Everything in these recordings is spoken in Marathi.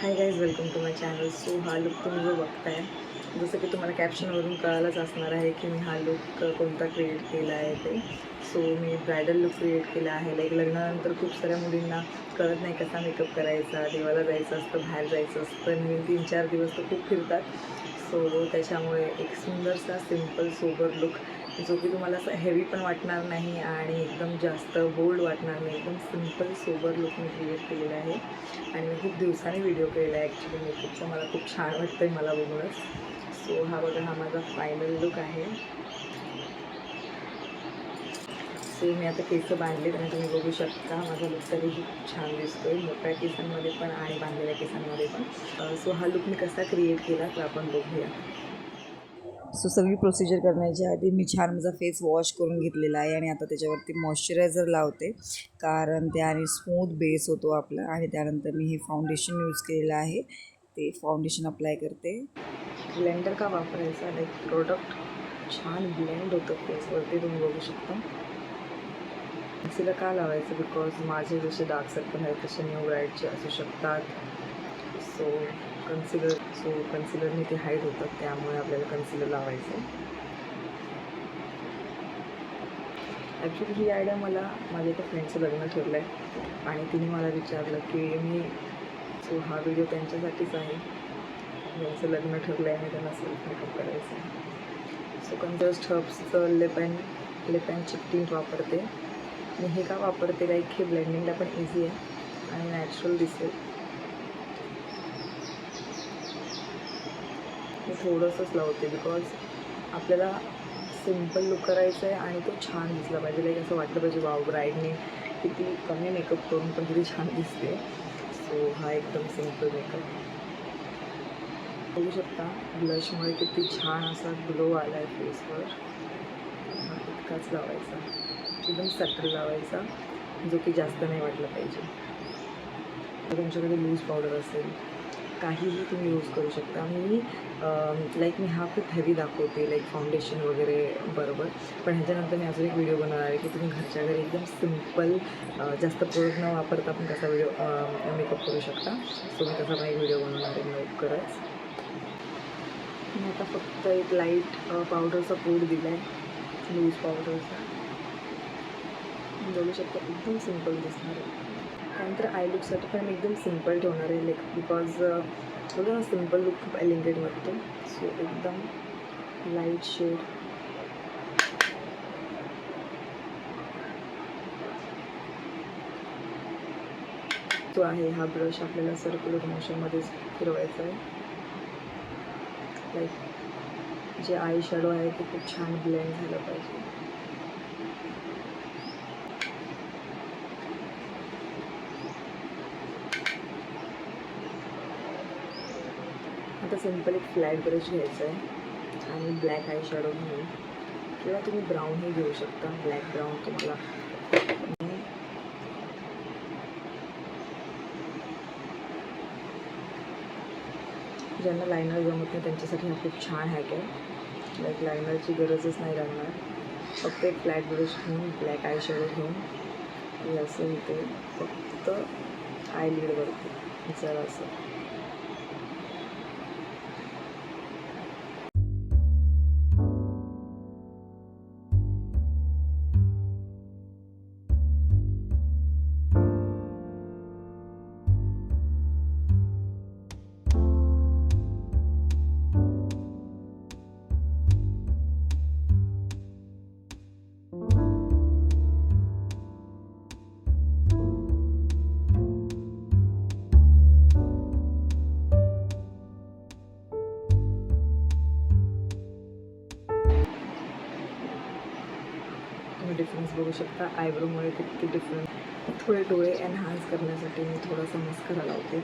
Hi guys welcome to my channel so हा लुक तुम्ही जो बघताय जसं की तुम्हाला कॅप्शनवरून कळायलाच असणार आहे की मी हा लुक कोणता क्रिएट केला आहे ते. सो मी ब्रायडल लुक क्रिएट केला आहे. लाईक लग्नानंतर खूप साऱ्या मुलींना कळत नाही कसा मेकअप करायचा देवाला जायचं असतं बाहेर जायचं असतं. मी तीन चार दिवस तर खूप फिरतात. सो त्याच्यामुळे एक सुंदरसा सिंपल सोबर लुक जो की तुम्हाला असं हेवी पण वाटणार नाही आणि एकदम जास्त बोल्ड वाटणार नाही एकदम सिंपल सोबर लुक मी क्रिएट केलेला आहे. आणि मी खूप दिवसांनी व्हिडिओ केलेला आहे ॲक्च्युली मेकअपचा मला खूप छान वाटतं आहे मला बघूनच. सो हा बघा हा माझा फायनल लुक आहे. सो मी आता केस बांधले आणि तुम्ही बघू शकता माझा लुक तरी खूप छान दिसतोय. मोठ्या केसांमध्ये पण आणि बांधलेल्या केसांमध्ये पण. सो हा लुक मी कसा क्रिएट केला तर आपण बघूया. सो सगळी प्रोसिजर करण्याच्या आधी मी छान माझा फेस वॉश करून घेतलेला आहे आणि आता त्याच्यावरती मॉइश्चरायझर लावते. कारण त्याने स्मूथ बेस होतो आपला आणि त्यानंतर मी हे फाउंडेशन यूज केलेलं आहे. ते फाउंडेशन अप्लाय करते. ब्लेंडर का वापरायचा? लाईक प्रोडक्ट छान ब्लेंड होतं फेसवरती तुम्ही बघू शकता. मिक्सीला का लावायचं? बिकॉज माझे जसे डार्क सर्कल आहेत तसे न्यू ब्राईटचे असू शकतात. सो कन्सिलर सो कन्सिलरने ते हाईट होतात त्यामुळे आपल्याला कन्सिलर लावायचं. ॲक्च्युली ही आयडिया मला माझ्या एका फ्रेंडचं लग्न ठरलं आहे आणि तिने मला विचारलं की मी सो हा व्हिडिओ त्यांच्यासाठीच आहे. त्यांचं लग्न ठरलं आहे आणि त्यांना सेल्फ मेकअप करायचं आहे. सो कन्जस्ट हर्ब्सचं लेपॅन लेपॅन लिप टिंट वापरते. मी हे का वापरते लाईक हे ब्लेंडिंगला पण इझी आहे आणि नॅचरल दिसेल. मी थोडंसंच लावते बिकॉज आपल्याला सिंपल लुक करायचं आहे आणि तो छान दिसला पाहिजे. लाईक असं वाटलं पाहिजे वाव ब्राईडने किती कमी मेकअप करून पण तरी छान दिसते. सो हा एकदम सिंपल मेकअप बघू शकता ब्लशमुळे किती छान असा ग्लो आला आहे फेसवर हा इतकाच लावायचा. एकदम सटल लावायचा जो की जास्त नाही वाटलं पाहिजे. तुमच्याकडे लूज पावडर असेल काहीही तुम्ही यूज करू शकता. मी लाईक मी हा खूप हेवी दाखवते लाईक फाउंडेशन वगैरे बरोबर. पण ह्याच्यानंतर मी अजून एक व्हिडिओ बनवणार आहे की तुम्ही घरच्या घरी एकदम सिंपल जास्त प्रोडक्ट न वापरता पण कसा व्हिडिओ मेकअप करू शकता. सो मी तसा पण एक व्हिडिओ बनवणार आहे लवकरच. मी आता फक्त एक लाइट पावडरचा कोड दिला आहे लूज पावडरचा बघू शकता एकदम सिंपल दिसणार आहे. त्यानंतर आय लुकसाठी पण मी एकदम सिंपल ठेवणार आहे लाईक बिकॉज बघा ना सिंपल लुक खूप एलिंगेड वाटतो. सो एकदम लाइट शेड तो आहे हा ब्रश आपल्याला सर्क्युलर मोशनमध्येच फिरवायचा आहे. लाईक जे आय शॅडो आहे ते खूप छान ब्लेंड झालं पाहिजे. आता सिंपल एक फ्लॅट ब्रश घ्यायचा आहे आणि ब्लॅक आय शॅडो घेऊन किंवा तुम्ही ब्राऊनही घेऊ शकता ब्लॅक ब्राऊन तुम्हाला. ज्यांना लायनर जमत नाही त्यांच्यासाठी हा खूप छान हॅक आहे. लाईक लायनरची गरजच नाही लागणार फक्त एक फ्लॅट ब्रश घेऊन ब्लॅक आय शॅडो घेऊन. असं इथे फक्त आय लीडवरती जरा असं. डिफरन्स बघू शकता. आयब्रोमुळे किती डिफरन्स थोडे डोळे एनहान्स करण्यासाठी मी थोडासा मस्करा लावते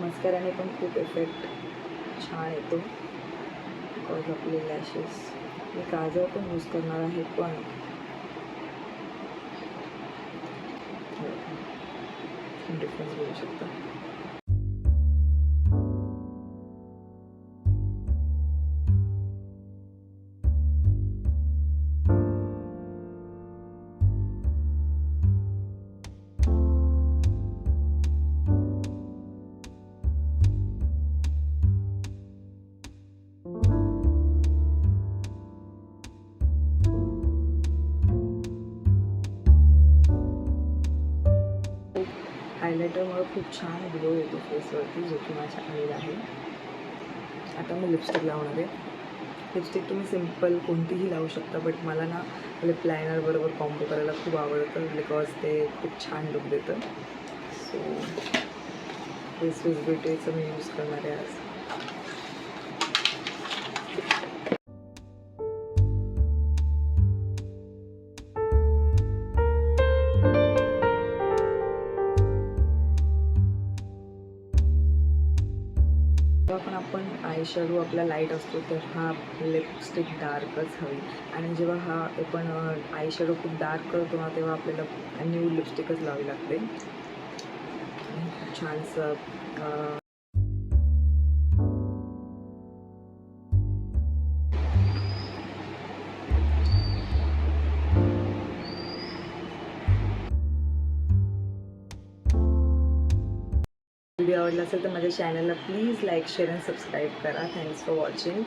मस्कराने पण खूप इफेक्ट छान येतो. बिकॉज आपले लॅशेस मी काजळ पण यूज करणार आहे पण हो. डिफरन्स बघू शकता. हायलायटरमुळे खूप छान ग्लो येतो फेसवरती जो की माझ्या आईला आहे. आता मी लिपस्टिक लावणार आहे. लिपस्टिक तुम्ही सिंपल कोणतीही लावू शकता बट मला ना लिप लायनरबरोबर कॉम्बो करायला खूप आवडतं बिकॉज ते खूप छान लुक देतं. सो फेस फेस ब्युटीचं मी यूज करणार आहे आज. जेव्हा पण आपण आय शॅडो आपला लाइट असतो तर हा लिपस्टिक डार्कच हवी. आणि जेव्हा हा आपण आय शॅडो खूप डार्क करतो ना तेव्हा आपल्याला न्यू लिपस्टिकच लावावी लागते. छानसं व्हिडिओ आवडला असेल तर माझ्या चॅनलला please like share and subscribe करा. Thanks for watching